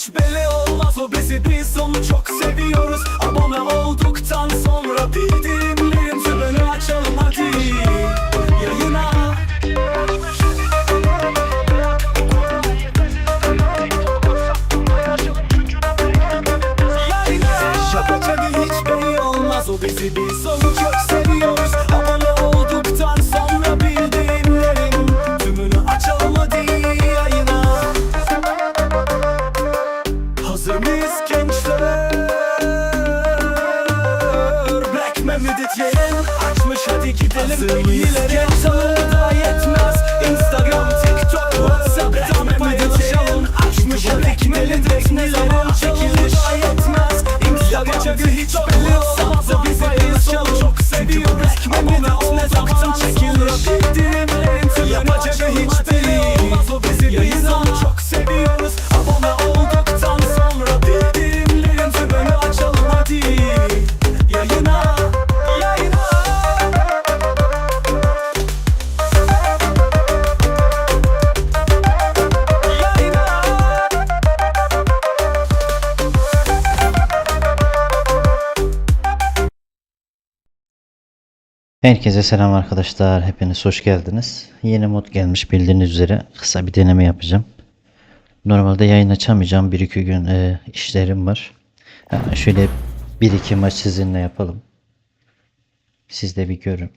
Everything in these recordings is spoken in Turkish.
hiç belli olmaz. O bizi biz onu çok seviyoruz. Abone olduktan sonra bildirimlerin tümünü açalım hadi. Yayına. Şapacakı hiç belli olmaz. O bizi biz onu çok hadi gidelim Herkese selam arkadaşlar. Hepiniz hoş geldiniz. Yeni mod gelmiş bildiğiniz üzere. Kısa bir deneme yapacağım. Normalde yayın açamayacağım. Bir iki gün e, işlerim var. Ha, şöyle bir iki maç sizinle yapalım. Siz de bir görün.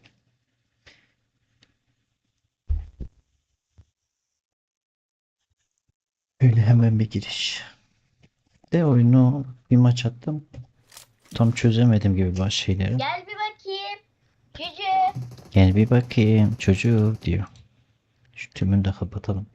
Öyle hemen bir giriş. De oyunu bir maç attım. Tam çözemedim gibi bazı şeyleri. Gel bir. Cücü. Gel bir bakayım çocuğu diyor. Şu tümünü de kapatalım.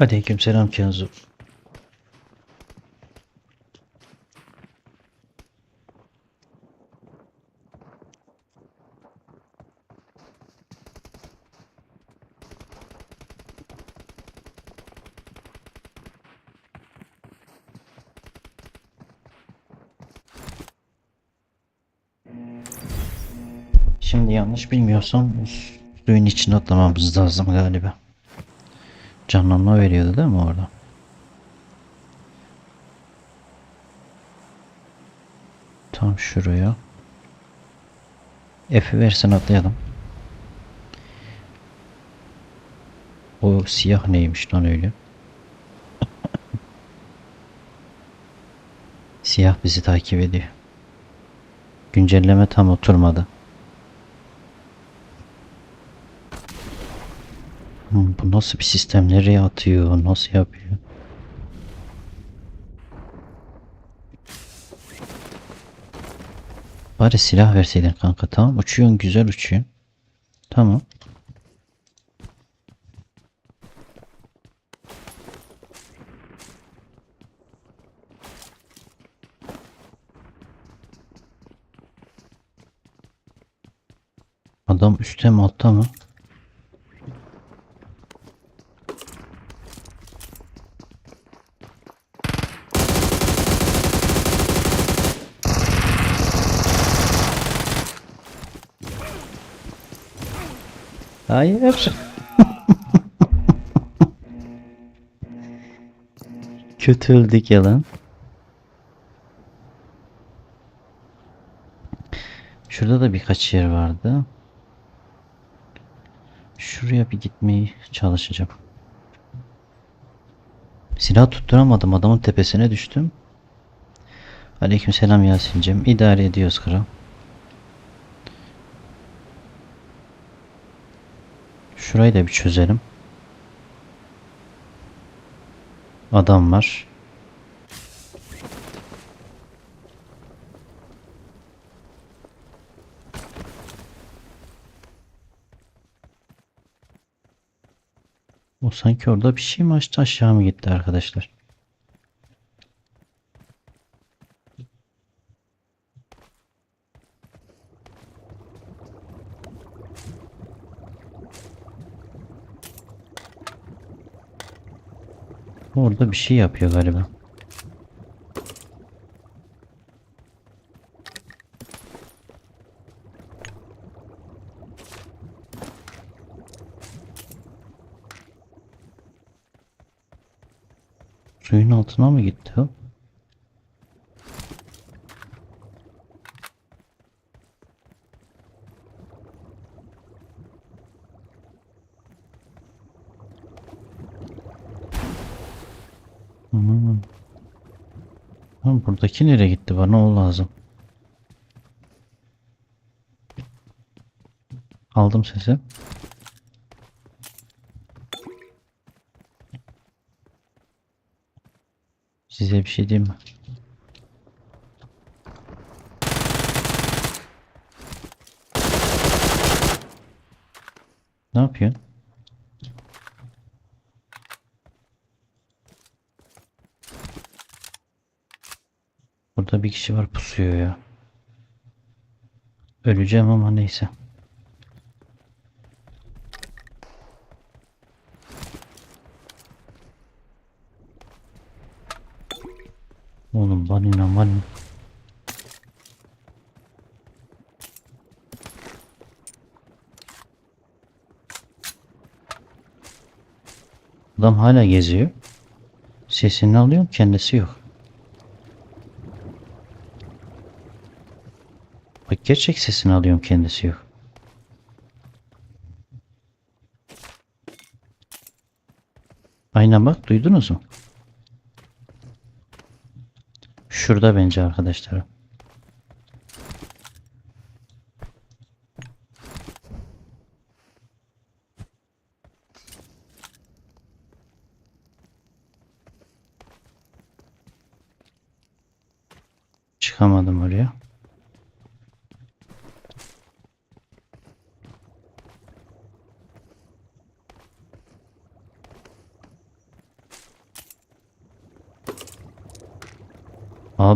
Aleyküm selam Kenzu. Şimdi yanlış bilmiyorsam suyun içine atlamamız lazım galiba. Canlanma veriyordu değil mi orada? Tam şuraya. F'i versen atlayalım. O siyah neymiş lan öyle? siyah bizi takip ediyor. Güncelleme tam oturmadı. Hmm, Bu nasıl bir sistem? Nereye atıyor? Nasıl yapıyor? Bari silah verseydin kanka tamam. Uçuyorsun güzel uçuyorsun. Tamam. Adam üstte mi altta mı? Hayır. Kötü öldük yalan. Şurada da birkaç yer vardı. Şuraya bir gitmeyi çalışacağım. Silah tutturamadım. Adamın tepesine düştüm. Aleykümselam Yasin'cim. İdare ediyoruz kral. Şurayı da bir çözelim. Adam var. O sanki orada bir şey mi açtı aşağı mı gitti arkadaşlar? Orada bir şey yapıyor galiba. Suyun altına mı gitti o? Hmm. Lan buradaki nereye gitti? Bana o lazım. Aldım sesi. Size bir şey diyeyim mi? Ne yapıyorsun? Burada bir kişi var pusuyor ya. Öleceğim ama neyse. Oğlum balina balina. Adam hala geziyor. Sesini alıyorum kendisi yok. Gerçek sesini alıyorum kendisi yok. Aynen bak duydunuz mu? Şurada bence arkadaşlar.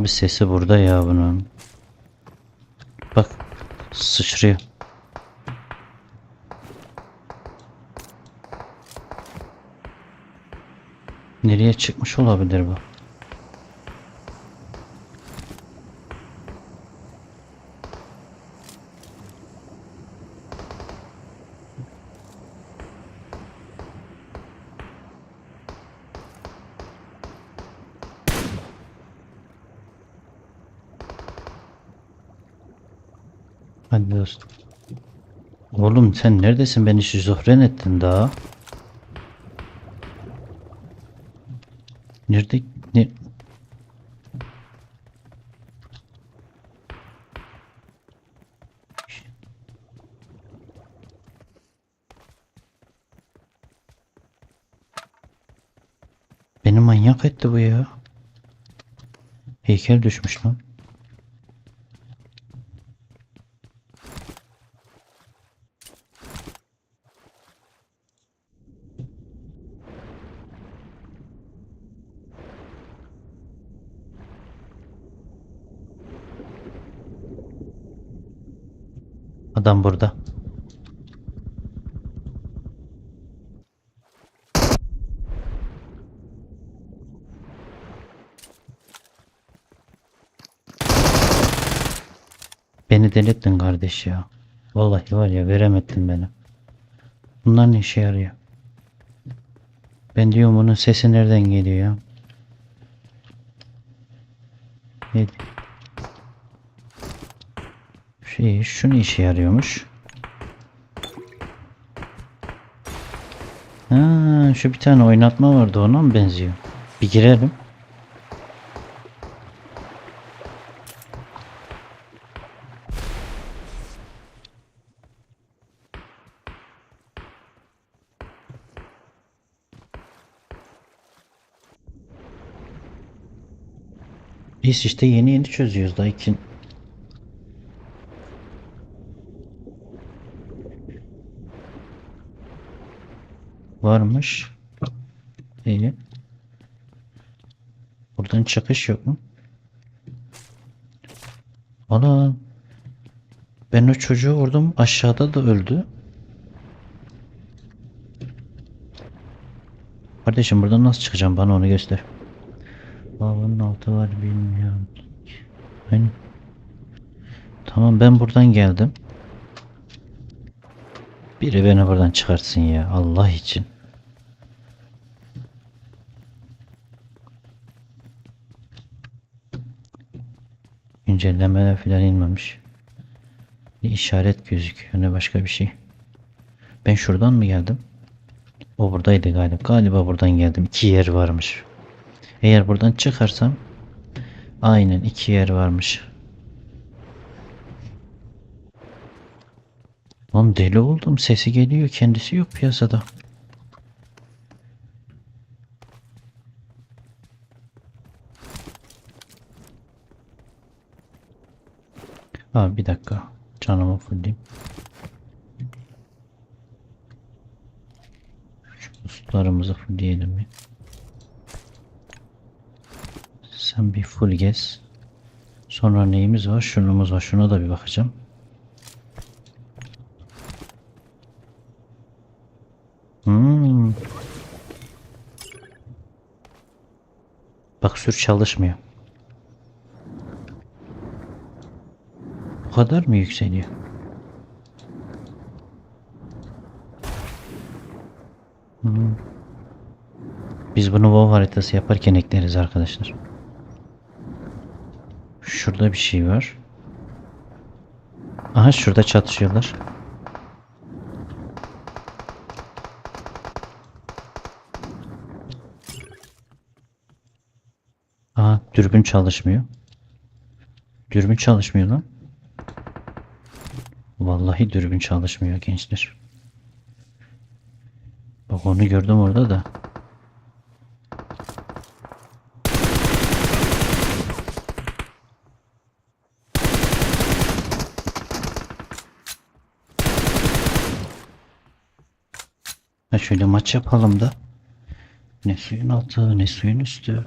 Abi sesi burada ya bunun. Bak sıçrıyor. Nereye çıkmış olabilir bu? Hadi dostum. Oğlum sen neredesin? Beni şizofren ettin daha. Nerede? Ne? Beni manyak etti bu ya. Heykel düşmüş lan. Adam burada. Beni delirttin kardeş ya. Vallahi var ya veremedin beni. Bunlar ne işe yarıyor? Ben diyorum bunun sesi nereden geliyor ya? Ne? Şey, şunu işe yarıyormuş. Ha, şu bir tane oynatma vardı ona mı benziyor? Bir girelim. Biz işte yeni yeni çözüyoruz daha iki varmış. İyi. Buradan çıkış yok mu? Ana. Ben o çocuğu vurdum. Aşağıda da öldü. Kardeşim buradan nasıl çıkacağım bana onu göster. Babanın altı var bilmiyorum. Aynen. Tamam ben buradan geldim. Biri beni buradan çıkartsın ya Allah için. Güncellemeler filan inmemiş. Bir işaret gözüküyor ne başka bir şey. Ben şuradan mı geldim? O buradaydı galiba. Galiba buradan geldim. İki yer varmış. Eğer buradan çıkarsam aynen iki yer varmış. Lan deli oldum. Sesi geliyor. Kendisi yok piyasada. Abi bir dakika. Canımı fullleyeyim. Şu ustalarımızı fullleyelim mi? Sen bir full gez. Sonra neyimiz var? Şunumuz var. Şuna da bir bakacağım. Hmm. Bak sür çalışmıyor. Bu kadar mı yükseliyor? Hmm. Biz bunu WoW haritası yaparken ekleriz arkadaşlar. Şurada bir şey var. Aha şurada çatışıyorlar. Aha dürbün çalışmıyor. Dürbün çalışmıyor lan. Vallahi dürbün çalışmıyor gençler. Bak onu gördüm orada da. Ha şöyle maç yapalım da. Ne suyun altı ne suyun üstü.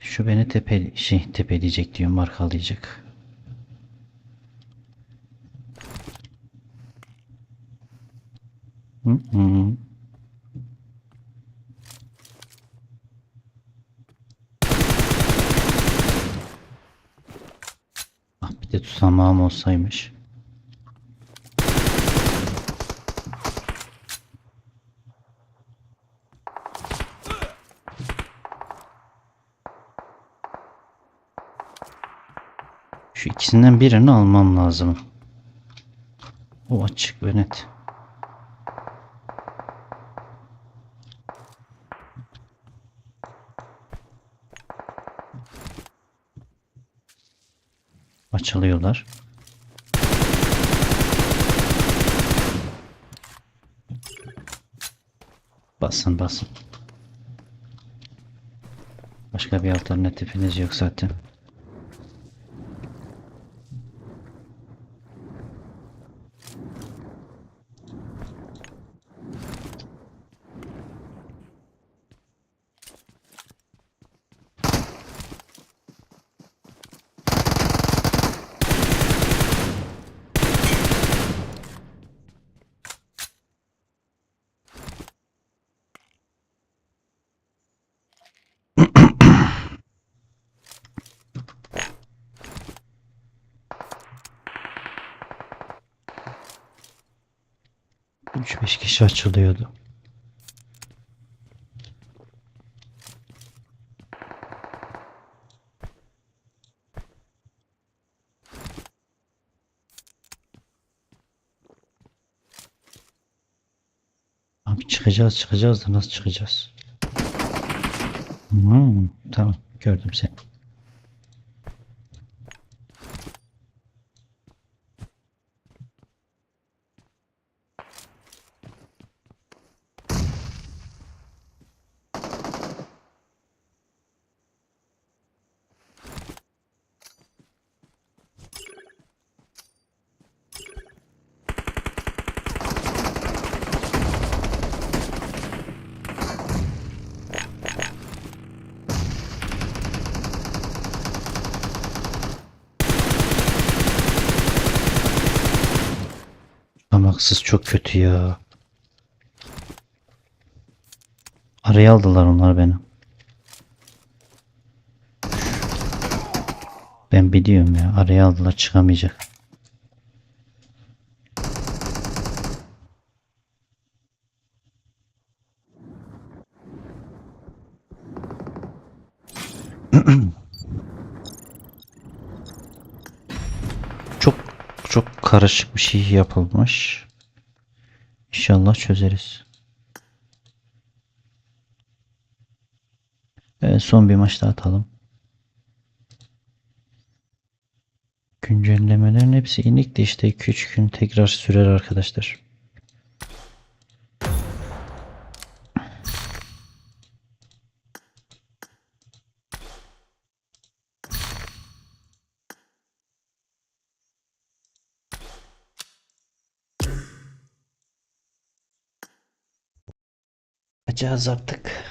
Şu beni tepe şey tepeleyecek diyor markalayacak. Hı. Ah bir de tutamağım olsaymış. Şu ikisinden birini almam lazım. O açık ve net. Açılıyorlar. Basın basın. Başka bir alternatifiniz yok zaten. Üç beş kişi açılıyordu. Abi çıkacağız çıkacağız da nasıl çıkacağız? Hmm, tamam gördüm seni. Parmaksız çok kötü ya. Araya aldılar onlar beni. Ben biliyorum ya. Araya aldılar çıkamayacak. Karışık bir şey yapılmış. İnşallah çözeriz. Evet, son bir maç daha atalım. Güncellemelerin hepsi inik işte 2-3 gün tekrar sürer arkadaşlar. Acağız artık.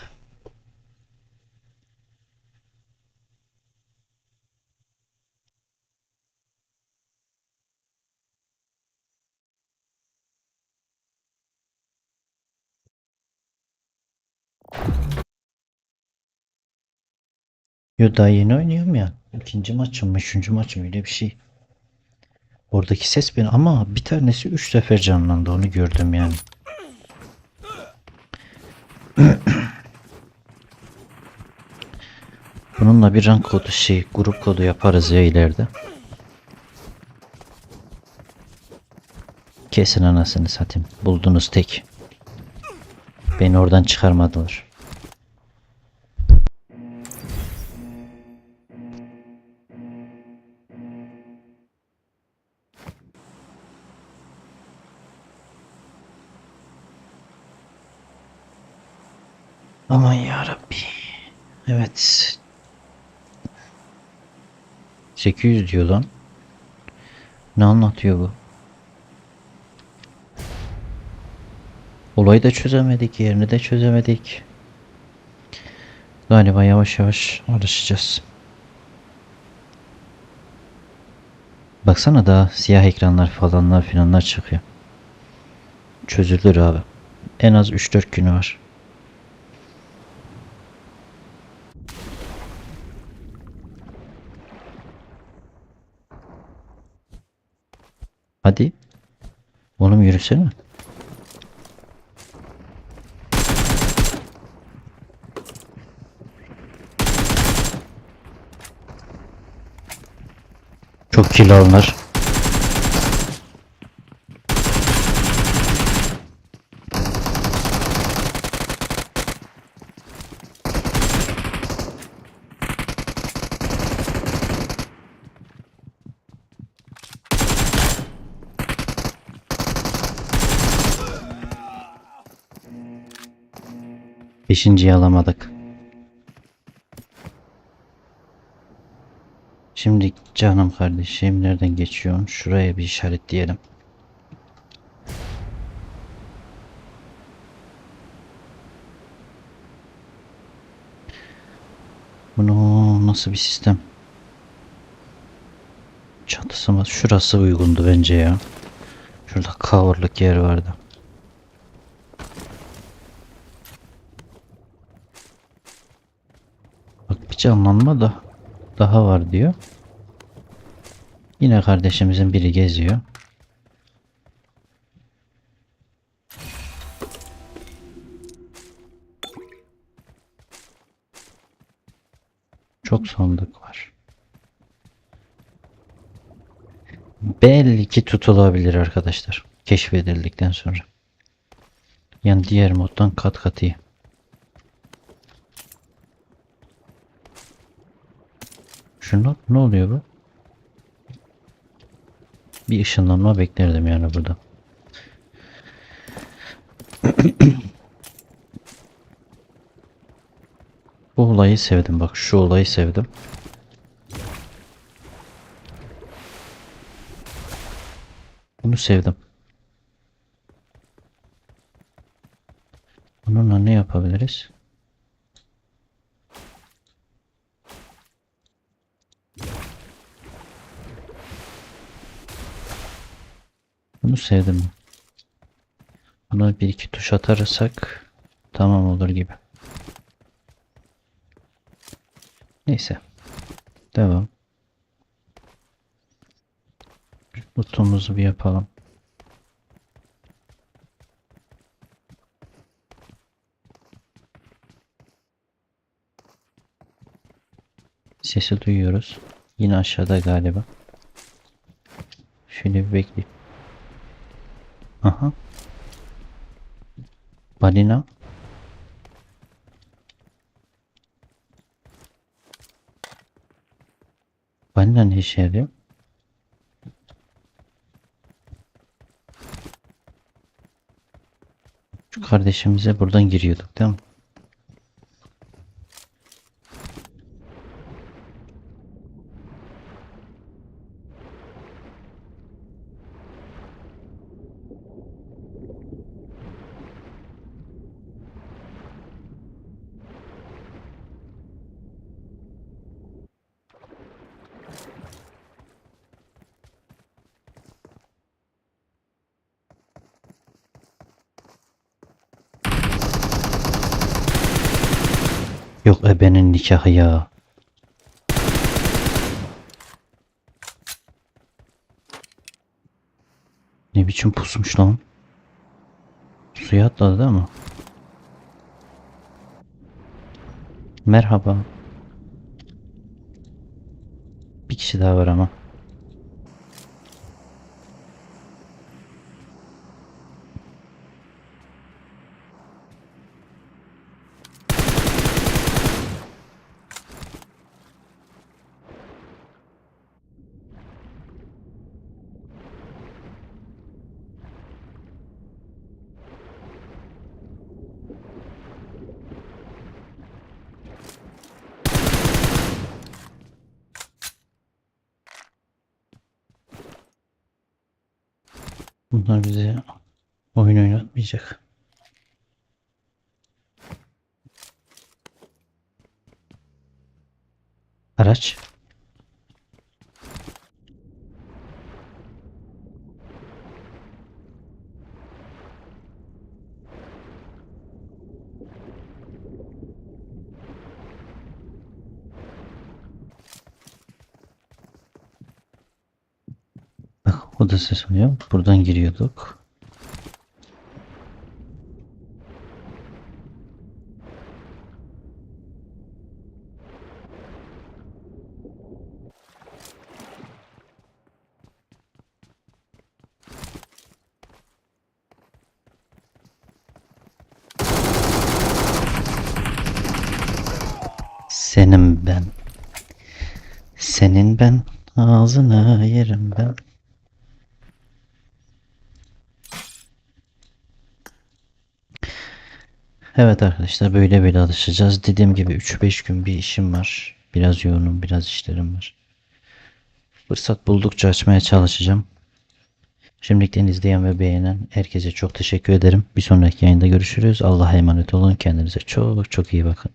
Yo daha yeni oynuyorum ya. İkinci maçım üçüncü maçım öyle bir şey. Oradaki ses beni ama bir tanesi üç sefer canlandı onu gördüm yani. Bununla bir rank kodu şey grup kodu yaparız ya ileride. Kesin anasını satayım. Buldunuz tek. Beni oradan çıkarmadılar. Aman ya Rabbi. Evet. 800 diyor lan. Ne anlatıyor bu? Olayı da çözemedik, yerini de çözemedik. Galiba yavaş yavaş alışacağız. Baksana daha siyah ekranlar falanlar filanlar çıkıyor. Çözülür abi. En az 3-4 günü var. Hadi. Oğlum yürüsene. Çok kill alınır. Beşinciyi alamadık. Şimdi canım kardeşim nereden geçiyorsun? Şuraya bir işaretleyelim. Bunu nasıl bir sistem? Çatısı mı? Şurası uygundu bence ya. Şurada coverlık yer vardı. Bak bir canlanma da daha var diyor. Yine kardeşimizin biri geziyor. Çok sandık var. Belki tutulabilir arkadaşlar. Keşfedildikten sonra. Yani diğer moddan kat kat iyi. Şuna ne oluyor bu? Bir ışınlanma beklerdim yani burada. bu olayı sevdim bak şu olayı sevdim. Bunu sevdim. Bununla ne yapabiliriz? Bunu sevdim. Buna bir iki tuş atarsak tamam olur gibi. Neyse. Devam. Lootumuzu bir yapalım. Sesi duyuyoruz. Yine aşağıda galiba. Şöyle bir bekleyeyim. Aha. Balina. Balina ne işe yarıyor? Şu kardeşimize buradan giriyorduk değil mi? Yok ebenin nikahı ya. Ne biçim pusmuş lan? Suya atladı değil mi? Merhaba. Bir kişi daha var ama. Araç. Bak o da ses oluyor. Buradan giriyorduk. Senin ben. Senin ben. Ağzına yerim ben. Evet arkadaşlar böyle böyle alışacağız. Dediğim gibi 3-5 gün bir işim var. Biraz yoğunum, biraz işlerim var. Fırsat buldukça açmaya çalışacağım. Şimdilikten izleyen ve beğenen herkese çok teşekkür ederim. Bir sonraki yayında görüşürüz. Allah'a emanet olun. Kendinize çok çok iyi bakın.